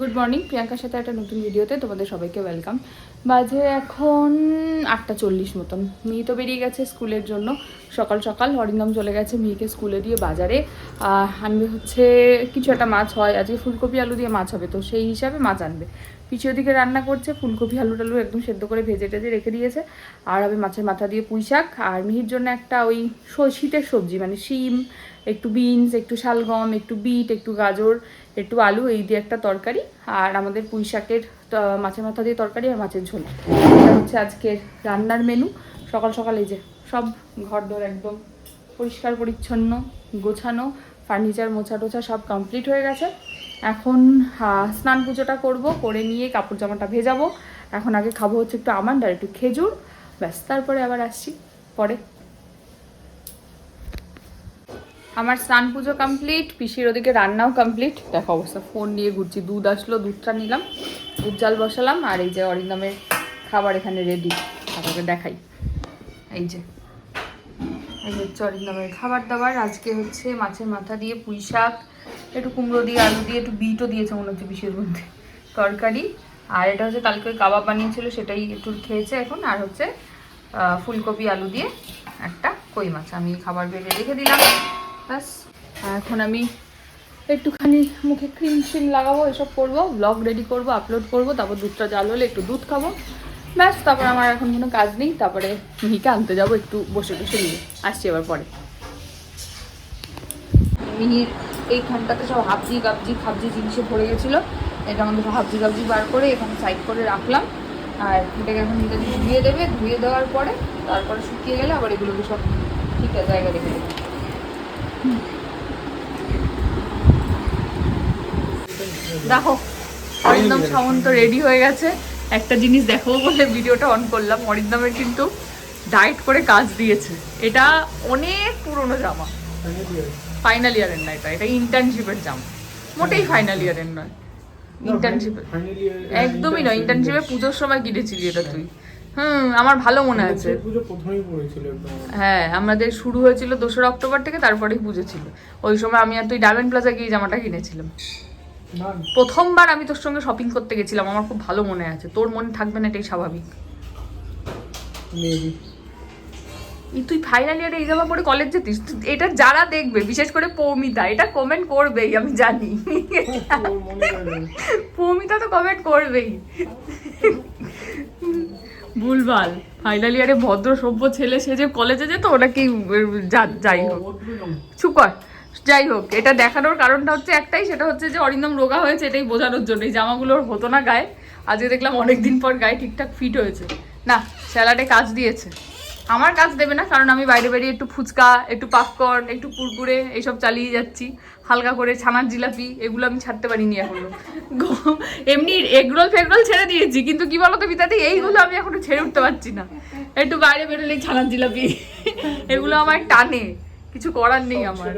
Good morning প্রিয়াঙ্কার সাথে একটা নতুন ভিডিওতে তোমাদের সবাইকে ওয়েলকাম বাজে এখন আটটা চল্লিশ মতন। মিহি তো বেরিয়ে গেছে স্কুলের জন্য। সকাল সকাল অরিন্দম চলে গেছে মেয়েকে স্কুলে দিয়ে বাজারে। আমি হচ্ছে কিছু একটা মাছ হয়, আজকে ফুলকপি আলু দিয়ে মাছ হবে, তো সেই হিসাবে মাছ আনবে। পিছিয়ে দিকে রান্না করছে, ফুলকপি আলু টালু একদম সেদ্ধ করে ভেজে টেজে রেখে দিয়েছে। আর হবে মাছের মাথা দিয়ে পুঁই শাক। আর মিহির জন্য একটা ওই শীতের সবজি মানে শিম, একটু বিনস, একটু শালগম, একটু বিট, একটু গাজর একটু আলু, এই দিয়ে একটা তরকারি আর আমাদের পুঁই শাকের মাছের মাথা দিয়ে তরকারি আর মাছের ঝোল। এটা হচ্ছে আজকের রান্নার মেনু সকাল সকাল এই যে সব ঘর দর একদম পরিষ্কার, পরিচ্ছন্ন, গোছানো ফার্নিচার মোছা টোছা সব কমপ্লিট হয়ে গেছে। এখন স্নান পুজোটা করব, করে নিয়ে কাপড় জামাটা ভেজাবো। এখন আগে খাব হচ্ছে একটু আমন্ড আর একটু খেজুর। ব্যাস, তারপরে আবার আসছি। পরে। আমার স্নান পুজো কমপ্লিট পিসির ওদিকে রান্নাও কমপ্লিট দেখো অবস্থা ফোন নিয়ে ঘুরছি, দুধ আসলো, দুধটা নিলাম, দুধ বসালাম, আর এই যে অরিন্দমের খাবার এখানে রেডি আপনাকে দেখাই। এই যে, এই হচ্ছে অরিন্দমের খাবার দাবার। আজকে হচ্ছে মাছের মাথা দিয়ে পুঁই শাক, একটু কুমড়ো দিয়ে, আলু দিয়ে, একটু বিটও দিয়েছে মনে হচ্ছে পিসির মধ্যে, তরকারি। আর এটা হচ্ছে কালকে কাবাব বানিয়েছিল, সেটাই একটু খেয়েছে এখন। আর হচ্ছে ফুলকপি, আলু দিয়ে একটা কই মাছ। আমি খাবার বেড়ে রেখে দিলাম। ব্যাস এখন আমি একটুখানি মুখে ক্রিম শ্রিম লাগাবো, এসব করব ব্লগ রেডি করব আপলোড করব, তারপর দুধটা জাল হলে একটু দুধ খাব। ব্যাস, তারপর আমার এখন কোনো কাজ নেই, তারপরে মিহিকে আনতে যাব, একটু বসে বসে নিয়ে। আসছি এবার পরে। মিহির এইখানটাতে সব হাবজি গাবজি, খাবজি জিনিসে ভরে গেছিল। এটা আমাদের হাবজি গাবজি বার করে এখানে সাইড করে রাখলাম। আর এটাকে এখন ধুয়ে দেবে, ধুয়ে দেওয়ার পরে তারপরে শুকিয়ে গেলে আবার এগুলোকে সব ঠিক আছে জায়গায় রেখে দেবে। দেখো অরিন্দম সামন্ত রেডি হয়ে গেছে। একটা জিনিস দেখাবো বলে ভিডিওটা অন করলাম অরিন্দমের কিন্তু ডায়েট করে কাজ দিয়েছে। এটা অনেক পুরনো জামা। ফাইনাল ইয়ারের না এটা এটা ইন্টার্নশিপের জামা। মোটেই ফাইনাল ইয়ারের নয়। ইন্টার্নশিপের একদমই নয় ইন্টার্নশিপে পুজোর সময় কিনেছিলি এটা তুই। হুম আমার ভালো মনে আছে। পুজো প্রথমেই পড়েছিল হ্যাঁ আমাদের শুরু হয়েছিল দোসরা অক্টোবর থেকে তারপরেই পুজো ছিল। ওই সময় আমি আর তুই ডায়মন্ড প্লাজা গিয়ে জামাটা কিনেছিলাম। প্রথমবার আমি তোর সঙ্গে শপিং করতে গেছিলাম আমার খুব ভালো মনে আছে। তোর মনে থাকবে না এটাই স্বাভাবিক। তুই ফাইনাল ইয়ারে এই জামা পরে কলেজ যেতিস? এটা যারা দেখবে বিশেষ করে পৌমিতা এটা কমেন্ট করবেই আমি জানি। পৌমিতা তো কমেন্ট করবেই। ভুলভাল। ফাইনাল ইয়ারে ভদ্র সভ্য ছেলে সে যে কলেজে যেত, ওটা কি যাই হোক। চুপ যাই হোক, এটা দেখানোর কারণটা হচ্ছে একটাই, সেটা হচ্ছে যে অরিন্দম রোগা হয়েছে, এটাই বোঝানোর জন্য। এই জামাগুলোর হতো না গায়ে। আজকে দেখলাম অনেকদিন পর গায়ে ঠিকঠাক ফিট হয়েছে। না স্যালাডে কাজ দিয়েছে। আমার কাজ দেবে না, কারণ আমি বাইরে বাইরে একটু ফুচকা, একটু পাপকর্ন একটু কুরকুরে এইসব চালিয়ে যাচ্ছি। হালকা করে ছানার জিলাপি, এগুলো আমি ছাড়তে পারিনি এখনও। এমনি এগরোল ফেগরোল ছেড়ে দিয়েছি, কিন্তু কি বলতো বিতাতে এইগুলো আমি এখনও ছেড়ে উঠতে পারছি না। একটু বাইরে বেরোলেই ছানার জিলাপি, এগুলো আমার টানে। কিছু করার নেই আমার।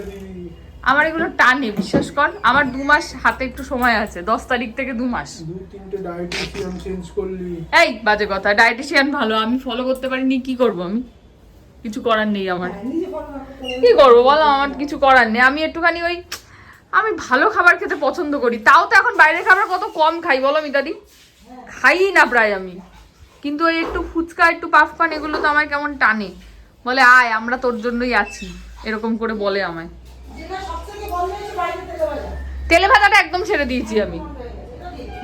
আমার এগুলো টানে বিশ্বাস কর। আমার দু মাস হাতে একটু সময় আছে দশ তারিখ থেকে দু মাস। এই বাজে কথা। ডায়েটিশিয়ান ভালো আমি ফলো করতে পারিনি কি করব আমি? কিছু করার নেই আমার। কি করব বলো আমার কিছু করার নেই। আমি একটুখানি ওই আমি ভালো খাবার খেতে পছন্দ করি। তাও তো এখন বাইরের খাবার কত কম খাই বলো মিতাদি। খাই না প্রায় আমি। কিন্তু ওই একটু ফুচকা একটু পাফপান এগুলো তো আমায় কেমন টানে। বলে আয় আমরা তোর জন্যই আছি। এরকম করে বলে আমায়। তেলে ভাজাটা একদম ছেড়ে দিয়েছি আমি।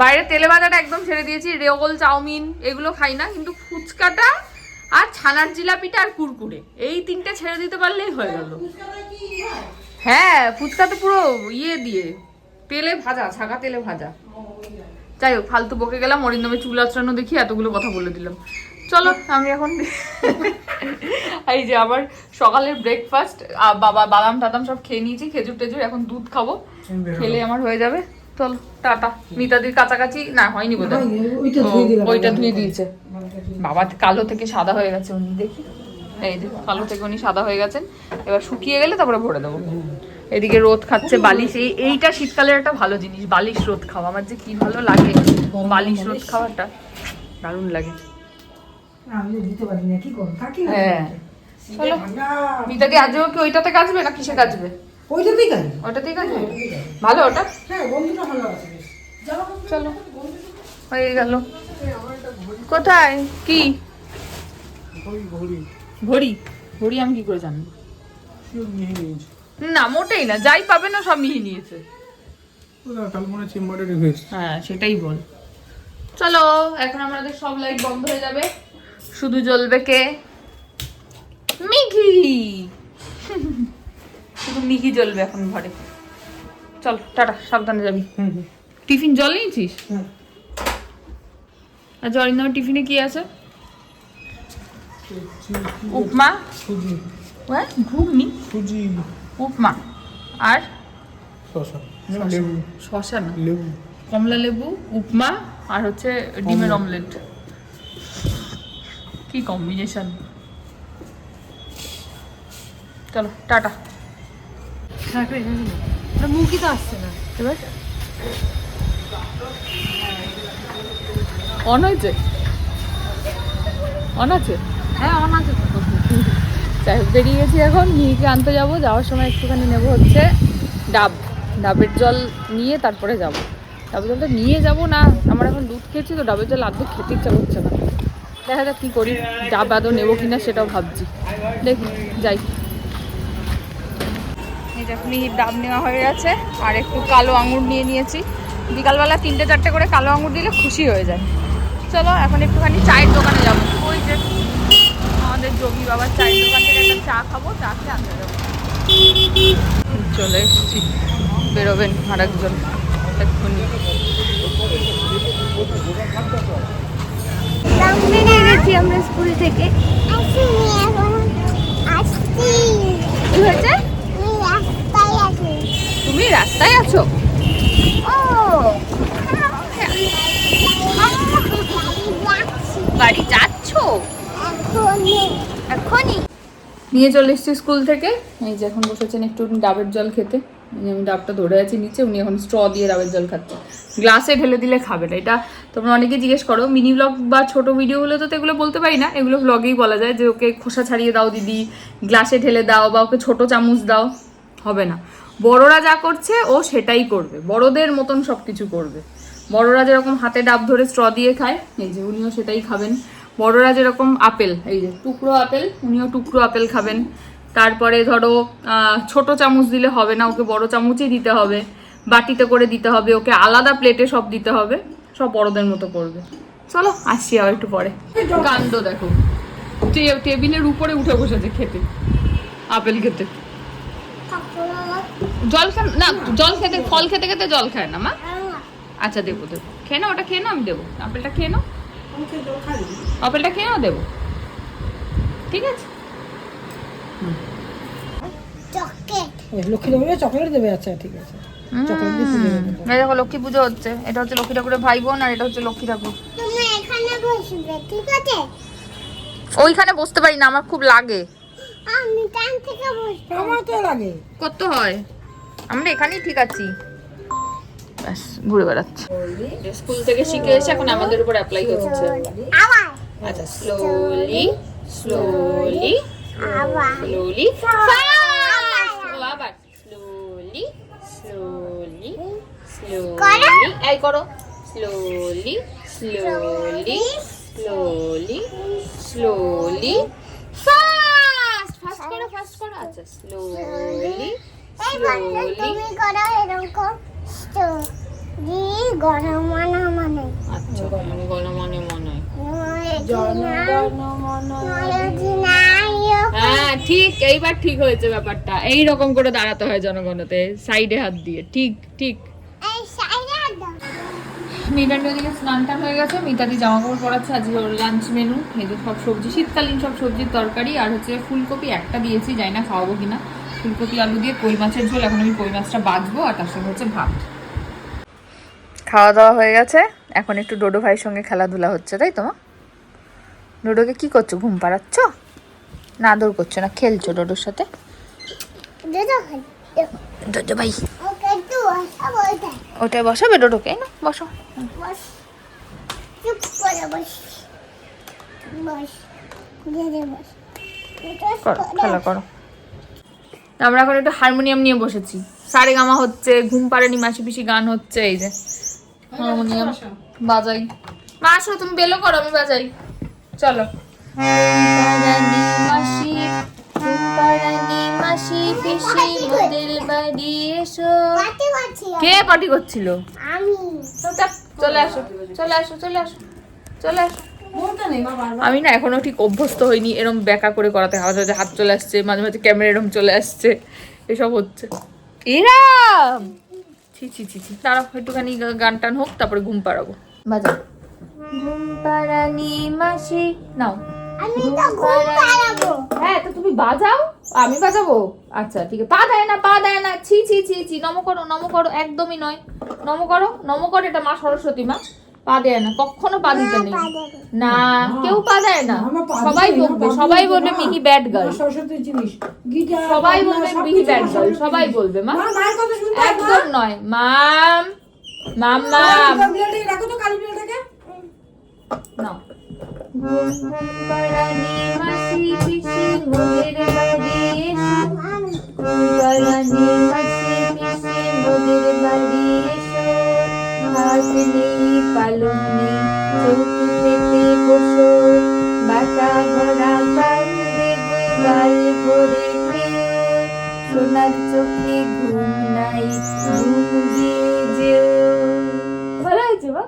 বাইরে তেলে ভাজাটা একদম ছেড়ে দিয়েছি রেগোল চাউমিন এগুলো খাই না, কিন্তু ফুচকাটা আর ছানার জিলাপিটা আর কুরকুরে, এই তিনটে ছেড়ে দিতে পারলেই হয়ে গেল। হ্যাঁ ফুচকা তো পুরো ইয়ে দিয়ে, তেলে ভাজা ছাকা তেলে ভাজা। যাই হোক, ফালতু বকে গেলাম অরিন্দমে চুল আচড়ানো দেখি, এতগুলো কথা বলে দিলাম। চলো, আমি এখন এই যে আবার সকালের ব্রেকফাস্ট বাবা, বাদাম টাদাম সব খেয়ে নিয়েছি, খেজুর টেজুর, এখন দুধ খাব। খেলে আমার হয়ে যাবে। চলো টাটা। মিতাদির কাছাকাছি না হয়নি বোধ ওইটা ধুয়ে দিয়েছে। বাবা কালো থেকে সাদা হয়ে গেছে উনি দেখি। এই দেখো কালো থেকে উনি সাদা হয়ে গেছেন। এবার শুকিয়ে গেলে তারপরে ভরে দেবো। এদিকে রোদ খাচ্ছে বালিশ। এই এইটা শীতকালের একটা ভালো জিনিস বালিশ রোদ খাওয়া। আমার যে কি ভালো লাগে বালিশ রোদ খাওয়াটা দারুণ লাগে। হ্যাঁ। চলো। মিতাদি আজও কি ওইটাতে কাজবে না কিসে কাজবে ওইটাতেই কাজ ওটাতেই ভালো ওটা? হ্যাঁ বন্ধুটা ভালো আছে জামা কাপড় চলো। হয়ে গেল। কোথায়? কি? ঘড়ি। ঘড়ি? আমি কি করে জানব? না মোটেই না যাই পাবে না সব মিহি নিয়েছে। হয় হ্যাঁ সেটাই বল। চলো এখন আমাদের সব লাইট বন্ধ হয়ে যাবে। শুধু জ্বলবে কে? মিঘি। শুধু মিহি জ্বলবে এখন ঘরে। চল টাটা সাবধানে যাবি। টিফিন জল নিয়েছিস? আর জলিন্দার টিফিনে কি আছে? উপমা। হ্যাঁ ঘুগনি। সুজি। উপমা। আর? শশা না। লেবু। কমলা লেবু উপমা আর হচ্ছে ডিমের অমলেট। কি কম্বিনেশন। চলো টাটা। মুখই তো আসছে না এবার অন হয়েছে অন আছে? হ্যাঁ আমার আছে যাই হোক বেরিয়ে গেছি এখন। মিহিকে আনতে যাব। যাওয়ার সময় একটুখানি নেব হচ্ছে ডাব। ডাবের জল নিয়ে তারপরে যাব। ডাবের জলটা নিয়ে যাব না? আমার এখন দুধ খেয়েছি তো ডাবের জল আদৌ খেতে ইচ্ছা করছে না। দেখা যাক কী করি। ডাব আদৌ নেব কিনা সেটাও ভাবছি। দেখি যাই। মিহির ডাব নেওয়া হয়ে গেছে। আর একটু কালো আঙুর নিয়ে নিয়েছি। বিকালবেলা তিনটে চারটে করে কালো আঙুর দিলে খুশি হয়ে যায়। চলো এখন একটুখানি চায়ের দোকানে যাব। ওই যে আমাদের যোগী বাবার চায়ের দোকান থেকে একটা চা খাব চা খেয়ে আনতে যাব। চলে এসেছি। বেরোবেন আর একজন। এক্ষুনি। গেছি আমরা স্কুল থেকে কি হয়েছে? তুমি রাস্তায় আছো? ও। বাড়ি যাচ্ছো? এখনই নিয়ে চলে এসেছি স্কুল থেকে। এই যে এখন বসেছেন একটু ডাবের জল খেতে। আমি ডাবটা ধরে আছি নিচে উনি এখন স্ট্র দিয়ে ডাবের জল খাচ্ছে। গ্লাসে ঢেলে দিলে খাবে না। এটা তোমরা অনেকে জিজ্ঞেস করো মিনি ব্লগ বা ছোট ভিডিও হলে তো এগুলো বলতে পারি না। এগুলো ব্লগেই বলা যায় যে ওকে খোসা ছাড়িয়ে দাও দিদি গ্লাসে ঢেলে দাও বা ওকে ছোট চামচ দাও। হবে না। বড়রা যা করছে, ও সেটাই করবে। বড়দের মতন সব কিছু করবে। বড়রা যেরকম হাতে ডাব ধরে স্ট্র দিয়ে খায়, এই যে উনিও সেটাই খাবেন। বড়রা যেরকম আপেল, এই যে টুকরো আপেল, উনিও টুকরো আপেল খাবেন। তারপরে ধরো ছোট চামচ দিলে হবে না, ওকে বড় চামচই দিতে হবে। বাটিতে করে দিতে হবে, ওকে আলাদা প্লেটে সব দিতে হবে, সব বড়দের মতো করবে। চলো, আসছি আবার একটু পরে। কাণ্ড দেখো। টেবিলের উপরে উঠে বসেছে খেতে, আপেল খেতে। জল খান না জল খেতে ফল খেতে খেতে জল খায় না মা? আচ্ছা দেবো দেবো। খেয়ে নাও ওটা খেয়ে নাও আমি দেবো। আপেলটা খেয়ে নাও। আপেলটা খেয়ে নাও দেবো। ঠিক আছে? চকলেট। দেবে আচ্ছা ঠিক আছে। দেখো লক্ষ্মী পুজো হচ্ছে। এটা হচ্ছে লক্ষ্মী ঠাকুরের ভাই বোন আর এটা হচ্ছে লক্ষ্মী ঠাকুর। তুমি এখানে বসবে ঠিক আছে? ওইখানে বসতে পারি না আমার খুব লাগে। আমি থেকে বসবো। আমার তো লাগে। করতে হয়? আমরা এখানেই ঠিক আছি। ব্যাস ঘুরে বেড়াচ্ছে। স্কুল থেকে শিখে এসে এখন আমাদের উপর অ্যাপ্লাই হচ্ছে। আচ্ছা স্লোলি স্লোলি স্লোলি আবার স্লোলি স্লোলি স্লোলি এই করো। Slowly slowly slowly slowly fast fast করো ফাস্ট করো। আচ্ছা স্লোলি তুমি করো এরকম তো মানে আচ্ছা মানে হ্যাঁ। ঠিক এইবার ঠিক হয়েছে ব্যাপারটা। এই রকম করে দাঁড়াতে হয় জনগণতে সাইডে হাত দিয়ে। ঠিক ঠিক। ওদিকে স্নান টান হয়ে গেছে মিতাদি জামা কাপড় পরাচ্ছে আজকে ওর লাঞ্চ মেনু এই যে সব সবজি শীতকালীন সব সবজির তরকারি আর হচ্ছে ফুলকপি একটা দিয়েছি জানি না খাওয়াবো কিনা। ফুলকপি আলু দিয়ে কই মাছের ঝোল এখন আমি কই মাছটা বাজবো আর তার সঙ্গে হচ্ছে ভাত। খাওয়া দাওয়া হয়ে গেছে। এখন একটু ডোডো ভাইয়ের সঙ্গে খেলাধুলা হচ্ছে তাই তো? ডোডোকে কি করছ ঘুম পাড়াচ্ছ? না আদর করছ না খেলছো ডোডোর সাথে? দেখো। ডোডো ভাই। ওটাই বসাবে ডোডোকে? এই না বসো। বস। চুপ করে। করো আমরা এখন একটু হারমোনিয়াম নিয়ে বসেছি। সারে গামা হচ্ছে ঘুম পাড়েনি মাসি পিসি গান হচ্ছে এই যে হারমোনিয়াম বাজাই। মা আসো তুমি বেলো করো আমি বাজাই। চলো। মাসি রানী মাসি পিসি মোদের বাড়ি এসো। কে পার্টি করছিল? আমি। চলে আসো চলে আসো চলে আসো চলে আসো। আমি না এখনও ঠিক অভ্যস্ত হইনি এরম ব্যাকা করে করাতে। হাত হাতে হাত চলে আসছে মাঝে মাঝে ক্যামেরা এরম চলে আসছে এসব হচ্ছে। এরাম ছি ছি ছি ছি। দাঁড়াও একটুখানি গান টান হোক তারপরে ঘুম পাড়াবো। বাজাও ঘুম পাড়ানি মাসি। নাও। আমি তো ঘুম পাড়াবো। হ্যাঁ তো তুমি বাজাও। আমি বাজাবো? আচ্ছা ঠিক আছে। পা দেয় না পা দেয় না। ছি ছি ছি ছি নম করো নম করো। একদমই নয়। নম করো নম করো এটা মা সরস্বতী মা। পা দেয় না কখনো পা দিতে নেই। না কেউ পা দেয় না। সবাই বলবে সবাই বলবে। মিহি ব্যাড গার্ল সবাই বলবে মিহি ব্যাড গার্ল সবাই বলবে মা। মা মায়ের কথা শুনতে মা। একদম নয়। মাম মাম্মা কালী বিড়ালটাকে রাখো তো কালী বিড়ালটাকে নাও পাড়ানি মাসি পিসি মোদের বাড়ি এসো মাসি পিসি মোদের বাড়ি এসো হাত নেই চৌকি পেতে বসো বাটা ভরা পান দেবে গাল ভরে সোনার চোখে ঘুম নাই, ঘুম দিয়ে যেও। ভালো হয়েছে বা?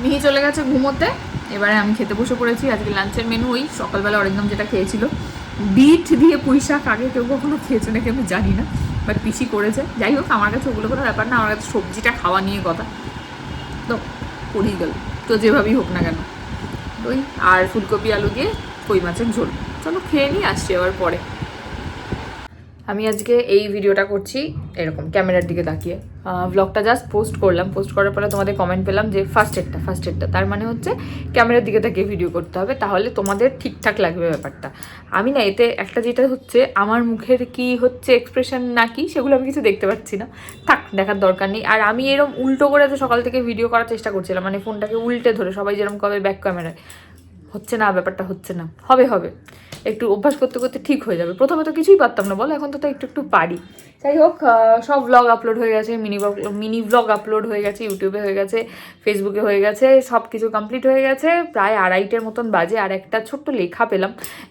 মিহি চলে গেছে ঘুমোতে। এবারে আমি খেতে বসে পড়েছি। আজকে লাঞ্চের মেনু ওই সকালবেলা অরিন্দম যেটা খেয়েছিল, বিট দিয়ে পুঁই শাক আগে কেউ কখনো খেয়েছে নাকি আমি জানি না। বাট পিসি করেছে। যাই হোক, আমার কাছে ওগুলো কোনো ব্যাপার না, আমার কাছে সবজিটা খাওয়া নিয়ে কথা। তো করেই গেল। তো যেভাবেই হোক না কেন। ওই আর ফুলকপি আলু দিয়ে কই মাছের ঝোল। চলো খেয়ে নিই আসছি আবার পরে। আমি আজকে এই ভিডিওটা করছি এরকম ক্যামেরার দিকে তাকিয়ে। ব্লগটা জাস্ট পোস্ট করলাম। পোস্ট করার পরে তোমাদের কমেন্ট পেলাম যে ফার্স্ট এডটা ফার্স্ট এডটা তার মানে হচ্ছে ক্যামেরার দিকে তাকিয়ে ভিডিও করতে হবে। তাহলে তোমাদের ঠিকঠাক লাগবে ব্যাপারটা। আমি না এতে একটা যেটা হচ্ছে, আমার মুখের কি হচ্ছে এক্সপ্রেশন না কি, সেগুলো আমি কিছু দেখতে পাচ্ছি না। থাক, দেখার দরকার নেই। আর আমি এরকম উল্টো করে তো সকাল থেকে ভিডিও করার চেষ্টা করছিলাম মানে ফোনটাকে উল্টে ধরে সবাই যেরকম কবে ব্যাক ক্যামেরায় হচ্ছে না, ব্যাপারটা হচ্ছে না। হবে হবে। একটু অভ্যাস করতে করতে ঠিক হয়ে যাবে। প্রথমে তো কিছুই পারতাম না, বলো? এখন তো একটু একটু পারি। যাই হোক সব ব্লগ আপলোড হয়ে গেছে মিনি মিনি ব্লগ আপলোড হয়ে গেছে ইউটিউবে হয়ে গেছে ফেসবুকে হয়ে গেছে, সব কিছু কমপ্লিট হয়ে গেছে। প্রায় আড়াইটের মতন বাজে, আর একটা ছোট্ট লেখা পেলাম।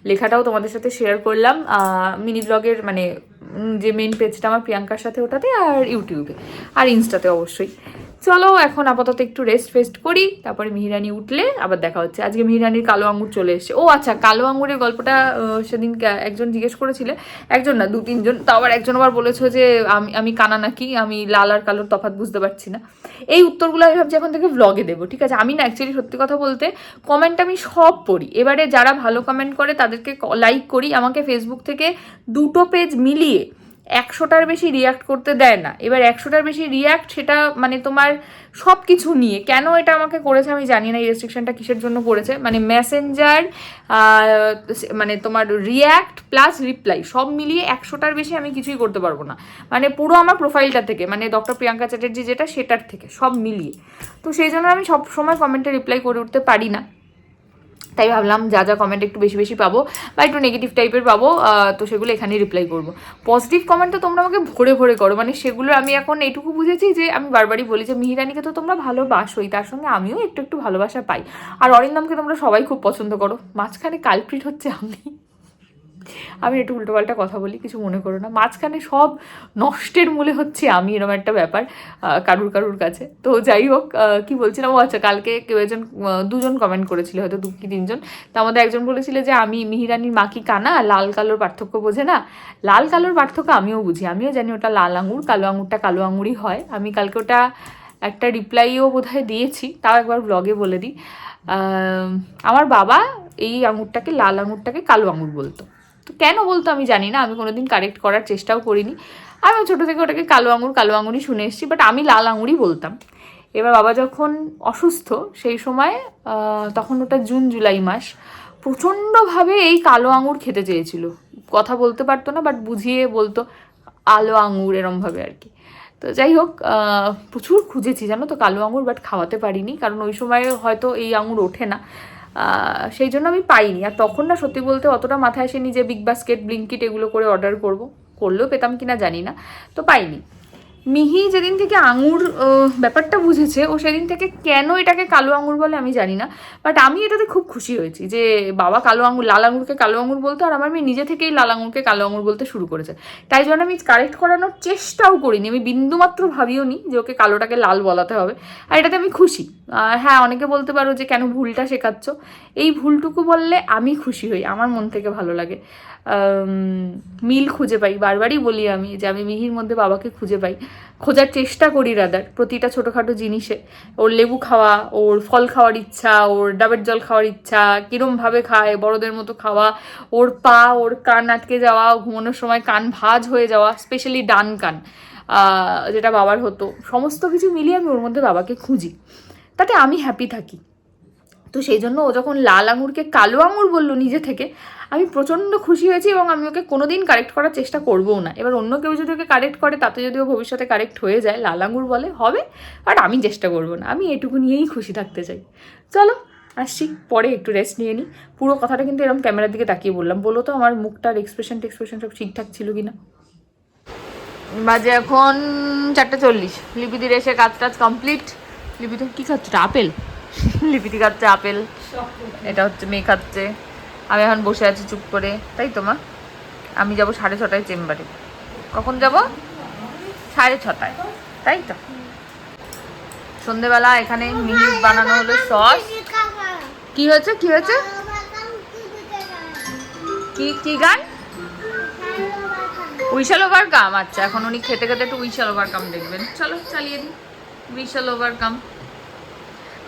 লেখাটাও তোমাদের সাথে শেয়ার করলাম মিনি ব্লগের মানে যে মেন পেজটা আমার প্রিয়াঙ্কার সাথে ওটাতে আর ইউটিউবে আর ইনস্টাতে অবশ্যই। চলো, এখন আপাতত একটু রেস্ট ফেস্ট করি, তারপরে মিহিরানি উঠলে আবার দেখা হচ্ছে। আজকে মিহিরানির কালো আঙুর চলে এসেছে। ও আচ্ছা কালো আঙুরের গল্পটা সেদিন একজন জিজ্ঞেস করেছিলে, একজন না দু তিনজন তাও আবার একজন আবার বলেছ যে, আমি আমি কানা নাকি, আমি লাল আর কালোর তফাৎ বুঝতে পারছি না। এই উত্তরগুলো আমি ভাবছি এখন থেকে ভ্লগে দেবো, ঠিক আছে? আমি না অ্যাকচুয়ালি সত্যি কথা বলতে কমেন্ট আমি সব পড়ি। এবারে যারা ভালো কমেন্ট করে, তাদেরকে লাইক করি। আমাকে ফেসবুক থেকে দুটো পেজ মিলিয়ে একশোটার বেশি রিয়াক্ট করতে দেয় না। এবার একশোটার বেশি রিয়াক্ট সেটা মানে তোমার সব কিছু নিয়ে, কেন এটা আমাকে করেছে আমি জানি না, এই রেস্ট্রিকশনটা কিসের জন্য করেছে? মানে মেসেঞ্জার মানে তোমার রিয়াক্ট প্লাস রিপ্লাই সব মিলিয়ে একশোটার বেশি আমি কিছুই করতে পারব না। মানে পুরো আমার প্রোফাইলটা থেকে মানে ডক্টর প্রিয়াঙ্কা চ্যাটার্জি যেটা, সেটার থেকে, সব মিলিয়ে। তো সেই জন্য আমি সব সময় কমেন্টে রিপ্লাই করে উঠতে পারি না। তাই ভাবলাম যা যা কমেন্ট একটু বেশি বেশি পাবো বা একটু নেগেটিভ টাইপের পাবো তো সেগুলো এখানেই রিপ্লাই করব। পজিটিভ কমেন্ট তো তোমরা আমাকে ভরে ভরে করো মানে সেগুলো আমি এখন এইটুকু বুঝেছি যে আমি বারবারই বলি যে মিহিরানিকে তো তোমরা ভালোবাসোই, তার সঙ্গে আমিও একটু একটু ভালোবাসা পাই। আর অরিন্দমকে তোমরা সবাই খুব পছন্দ করো। মাঝখানে কালপ্রিট হচ্ছে আমি। আমি একটু উল্টোপাল্টা কথা বলি, কিছু মনে করো না। মাঝখানে সব নষ্টের মূলে হচ্ছে আমি এরকম একটা ব্যাপার কারুর কারুর কাছে। তো যাই হোক কী বলছিলাম? ও আচ্ছা কালকে কেউ একজন দুজন কমেন্ট করেছিল, হয়তো দু কি তিনজন। তার মধ্যে একজন বলেছিল যে, আমি মিহিরানির মা কি কানা? লাল কালোর পার্থক্য বোঝে না? লাল কালোর পার্থক্য আমিও বুঝি। আমিও জানি ওটা লাল আঙুর, কালো আঙুরটা কালো আঙুরই হয়। আমি কালকে ওটা একটা রিপ্লাইও বোধহয় দিয়েছি, তাও একবার ব্লগে বলে দিই। আমার বাবা এই আঙুরটাকে, লাল আঙুরটাকে কালো আঙুর বলতো। কেন বলতো আমি জানি না, আমি কোনোদিন কারেক্ট করার চেষ্টাও করিনি। আমি ছোটো থেকে ওটাকে কালো আঙুর কালো আঙুরই শুনে এসেছি বাট আমি লাল আঙুরই বলতাম। এবার বাবা যখন অসুস্থ, সেই সময় তখন ওটা জুন, জুলাই মাস, প্রচণ্ডভাবে এই কালো আঙুর খেতে চেয়েছিল। কথা বলতে পারতো না বাট বুঝিয়ে বলতো, আলো আঙুর এরমভাবে আর কি। তো যাই হোক প্রচুর খুঁজেছি, জানো তো, কালো আঙুর বাট খাওয়াতে পারিনি, কারণ ওই সময় হয়তো এই আঙুর ওঠে না। সেই জন্য আমি পাইনি। আর তখন না সত্যি বলতে অতটা মাথায় আসেনি যে বিগ বাস্কেট ব্লিঙ্কিট এগুলো করে অর্ডার করব। করলেও পেতাম কিনা জানি না। তো পাইনি। মিহি যেদিন থেকে আঙুর ব্যাপারটা বুঝেছে, ও সেদিন থেকে কেন এটাকে কালো আঙুর বলে আমি জানি না বাট আমি এটাতে খুব খুশি হয়েছি যে বাবা কালো আঙুর, লাল আঙুরকে কালো আঙুর বলতো, আর আমার মেয়ে নিজে থেকেই লাল আঙুরকে কালো আঙুর বলতে শুরু করেছে। তাই জন্য আমি কারেক্ট করানোর চেষ্টাও করিনি, আমি বিন্দুমাত্র ভাবিও নি যে ওকে কালোটাকে লাল বলাতে হবে, আর এটাতে আমি খুশি। হ্যাঁ অনেকে বলতে পারো যে কেন ভুলটা শেখাচ্ছ, এই ভুলটুকু বললে আমি খুশি হই, আমার মন থেকে ভালো লাগে। মিল খুঁজে পাই, বারবারই বলি আমি যে আমি মিহির মধ্যে বাবাকে খুঁজে পাই। খোঁজার চেষ্টা করি রাদার প্রতিটা ছোটোখাটো জিনিসে। ওর লেবু খাওয়া, ওর ফল খাওয়ার ইচ্ছা, ওর ডাবের জল খাওয়ার ইচ্ছা কীরমভাবে খায়, বড়দের মতো খাওয়া, ওর পা, ওর কান আটকে যাওয়া, ঘুমানোর সময় কান ভাজ হয়ে যাওয়া স্পেশালি ডান কান যেটা বাবার হতো, সমস্ত কিছু মিলিয়ে আমি ওর মধ্যে বাবাকে খুঁজি। তাতে আমি হ্যাপি থাকি। তো সেই জন্য ও যখন লাল আঙুরকে কালো আঙুর বলল নিজে থেকে, আমি প্রচণ্ড খুশি হয়েছি এবং আমি ওকে কোনোদিন কারেক্ট করার চেষ্টা করবও না। এবার অন্য কেউ যদি ওকে কারেক্ট করে, তাতে যদি ও ভবিষ্যতে কারেক্ট হয়ে যায়, লাল আঙুর বলে হবে বাট আমি চেষ্টা করব না, আমি এটুকু নিয়েই খুশি থাকতে চাই। চলো, আসছি, পরে একটু রেস্ট নিয়ে নিই পুরো কথাটা কিন্তু এরকম ক্যামেরার দিকে তাকিয়ে বললাম। বলো তো আমার মুখটার এক্সপ্রেশন টেক্সপ্রেশন সব ঠিকঠাক ছিল কি না বাজে এখন চারটে চল্লিশ। লিপিদির এসে কাজ টাজ কমপ্লিট লিপিদি কী খাচ্ছে? আপেল? লিপিদি খাচ্ছে আপেল, এটা হচ্ছে মেয়ে খাচ্ছে আমি এখন বসে আছি চুপ করে, তাই তো মা? আমি যাব সাড়ে ছটায় চেম্বারে। কখন যাব? সাড়ে ছটায়, তাই তো? সন্ধেবেলা এখানে মিহি বানানো হলো সস। কি হয়েছে? কি হয়েছে? কি কি গান? উইশাল ওভার কাম আচ্ছা এখন উনি খেতে খেতে একটু উইশাল ওভার কাম দেখবেন। চলো, চালিয়ে দিই। উইশাল ওভার কাম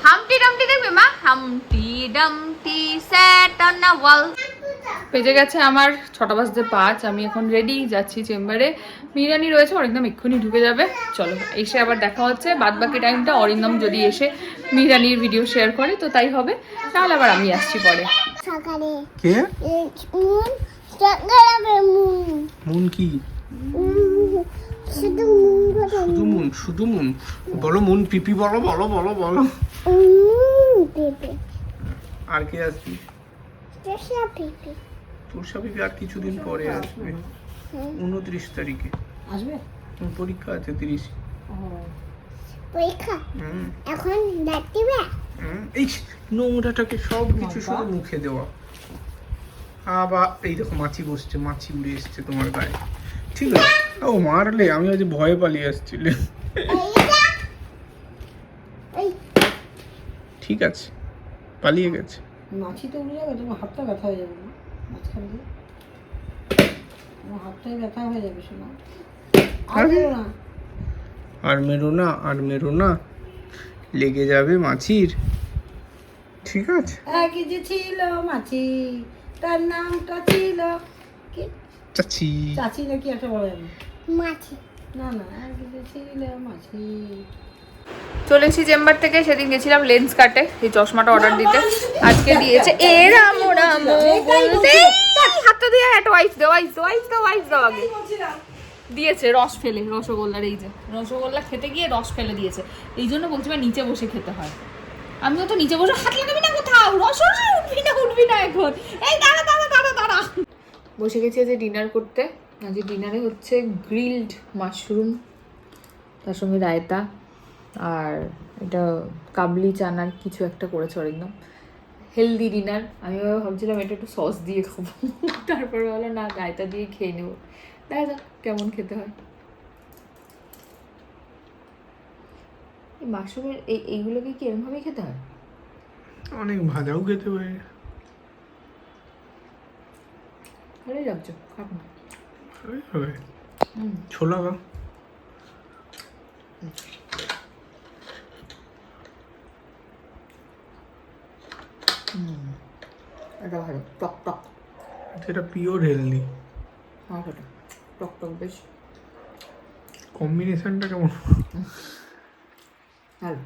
হামটি ডামটি দেখবে মা? Humpty Dumpty sat on a wall. বেজে গেছে আমার ছটা বাজতে পাঁচ আমি এখন রেডি যাচ্ছি চেম্বারে। মিরানি রয়েছে অরিন্দম এক্ষুনি ঢুকে যাবে। চলো এসে আবার দেখা হচ্ছে। বাদ বাকি টাইমটা অরিন্দম যদি এসে মিরানির ভিডিও শেয়ার করে তো তাই হবে। তাহলে আবার আমি আসছি পরে। সকালে কে? মুন কি? শুধু মুন শুধু মুন বলো মুন পিপি বলো বলো বলো বলো। আর কে আসবি? তুষা পিপি। আর কিছুদিন পরে আসবে। উনত্রিশ তারিখে। আসবে? পরীক্ষা আছে তিরিশ। ও। পরীক্ষা? এখন দেখবে এই নোংরাটাকে সব কিছু শুধু মুখে দেওয়া। আবার এই দেখো মাছি বসছে মাছি উড়ে এসছে তোমার গায়ে। ঠিক আছে? ও মারলে আমি আজ ভয়ে পালিয়ে আসছিলে। ঠিক আছে পালিয়ে গেছে। মাছি তো উড়ে যাবে তোমার হাতটা ব্যথা হয়ে যাবে না? মাঝখান দিয়ে। তোমার হাতটাই ব্যথা হয়ে যাবে শোনা। আর আরে। না। আর মেরো না আর মেরো না। লেগে যাবে মাছির। ঠিক আছে। এক যে ছিল মাছি তার নামটা ছিল চাচি। চাচি নাকি একটা বলা যাবে মাছি। না না যে ছিল মাছি। চলে এসেছি চেম্বার থেকে সেদিন গেছিলাম লেন্স কাটে এই চশমাটা অর্ডার দিতে। আজকে দিয়েছে। এ রামো রামো বলতে হাতটা দিয়ে একটা ওয়াইফ দাও ওয়াইস দাও ওয়াইস দাও ওয়াইস দাও আগে। দিয়েছে রস ফেলে রসগোল্লার এই যে। রসগোল্লা খেতে গিয়ে রস ফেলে দিয়েছে। এই জন্য বলছি বা নিচে বসে খেতে হয়। আমিও তো নিচে বসে হাত লাগাবি না কোথাও? রস উঠবি না উঠবি না এখন। এই দাঁড়া দাঁড়া দাঁড়া দাঁড়া। বসে গেছি আজকে ডিনার করতে। আজকে ডিনারে হচ্ছে গ্রিলড মাশরুম তার সঙ্গে রায়তা আর এটা কাবলি চানার কিছু একটা করেছে একদম হেলদি ডিনার আমি ভাবছিলাম এটা একটু সস দিয়ে খাব। তারপরে হলো না, রায়তা দিয়ে খেয়ে নেব। দেখা যাক কেমন খেতে হয়। মাশরুমের এই, এইগুলোকে কি এরমভাবেই খেতে হয়? অনেক ভাজাও খেতে পারে ভালোই লাগছে খাব না হুম ছোলা বা এটা ভালো টক টক যেটা পিওর হেলদি ভালো টক টক বেশ কম্বিনেশনটা কেমন ভালো